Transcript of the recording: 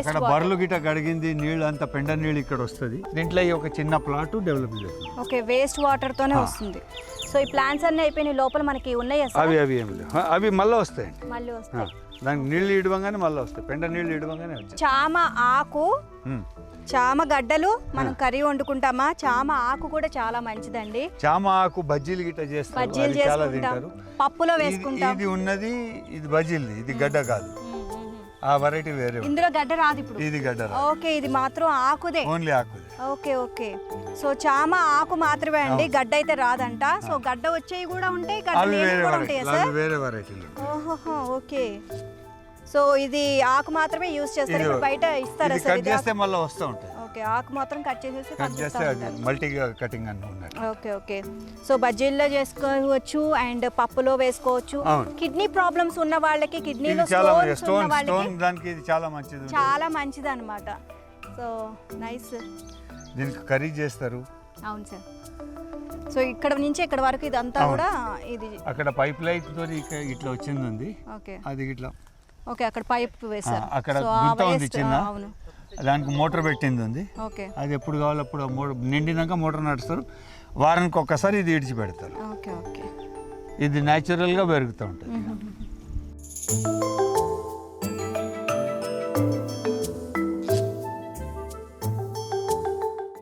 అక్కడ బర్రెలు గిట్ట గడిగింది నీళ్ళు అంత పెండ నీళ్ళు ఇక్కడ వస్తుంది. దీంట్లో ఈ ఒక చిన్న ప్లాట్ డెవలప్ చేస్తుంది ఓకే వేస్ట్ వాటర్ తోనే వస్తుంది. సో ఈ ప్లాంట్స్ అన్ని అయిపోయినాయి లోపల మనకి ఉన్నాయా అవి అవి ఏమి లేవు. అవి మళ్ళీ వస్తాయండి. మళ్ళీ వస్తాయి. దానికి నీళ్ళు ఇడవంగానే మళ్ళీ వస్తాయి. పెండ నీళ్ళు ఇడవంగానే వచ్చాయి. చామ ఆకు చామ గడ్డలు మనం కర్రీ వండుకుంటామా? చామ ఆకు కూడా చాలా మంచిదండి. చామ ఆకు బజ్జీలు గిట్ట చేస్తారు. బజ్జీలు చేసుకుంటాం పప్పులో వేసుకుంటాం. ఇది ఉన్నది ఇది బజ్జీలు ఇది గడ్డ కాదు. ఆ వెరైటీ వేరే. ఇందులో గడ్డ రాదు ఇప్పుడు. ఇది గడ్డ ఓకే ఇది మాత్రం ఆకుదే. ఓన్లీ ఆకు ఓకే ఓకే. సో చామ ఆకు మాత్రమే అండి. గడ్డ అయితే రాదంట. సో గడ్డ వచ్చేవి కూడా ఉంటాయి గడ్డ కూడా ఉంటాయా సార్? వేరే వెరైటీలు ఓహోహో ఓకే. సో ఇది ఆకు మాత్రమే యూజ్ చేస్తారు. ఇప్పుడు బయట ఇస్తారా ఇది సార్? కట్ చేస్తే మళ్ళీ వస్తూ ఉంటాయి ఓకే ఆకు మాత్రం కట్ చేసేసి కట్ చేస్తే మల్టీగా కటింగ్ అని ఉన్నట్టు ఓకే ఓకే. సో బజ్జీల్లో చేసుకోవచ్చు అండ్ పప్పులో వేసుకోవచ్చు. అవును. కిడ్నీ ప్రాబ్లమ్స్ ఉన్న వాళ్ళకి కిడ్నీలో ఇది చాలా స్టోన్స్ ఉన్న స్టోన్ వాళ్ళకి స్టోన్ దానికి ఇది చాలా మంచిది ఉంటుంది. చాలా మంచిది అనమాట సో నైస్. దీనికి కర్రీ చేస్తారు. అవును సార్. సో ఇక్కడ నుంచి ఇక్కడ వరకు ఇదంతా అవును. కూడా ఇది అక్కడ పైప్ లైట్తో ఇట్లా వచ్చింది ఉంది ఓకే. అది ఇట్లా. ఓకే అక్కడ పైప్ వేశారు. ఆ, అక్కడ సో ఆ గుంత ఉంది waste, చిన్న. ఆ, అవును. దానికి మోటార్ పెట్టింది ఉంది. ఓకే. అది ఎప్పుడు కావాలి అప్పుడు ఆ మోటార్ నిండినాక మోటార్ నడుస్తారు. వారానికి ఒక్కసారి ఇది ఇడిచిపెడతారు ఇది న్యాచురల్గా పెరుగుతూ ఉంటుంది.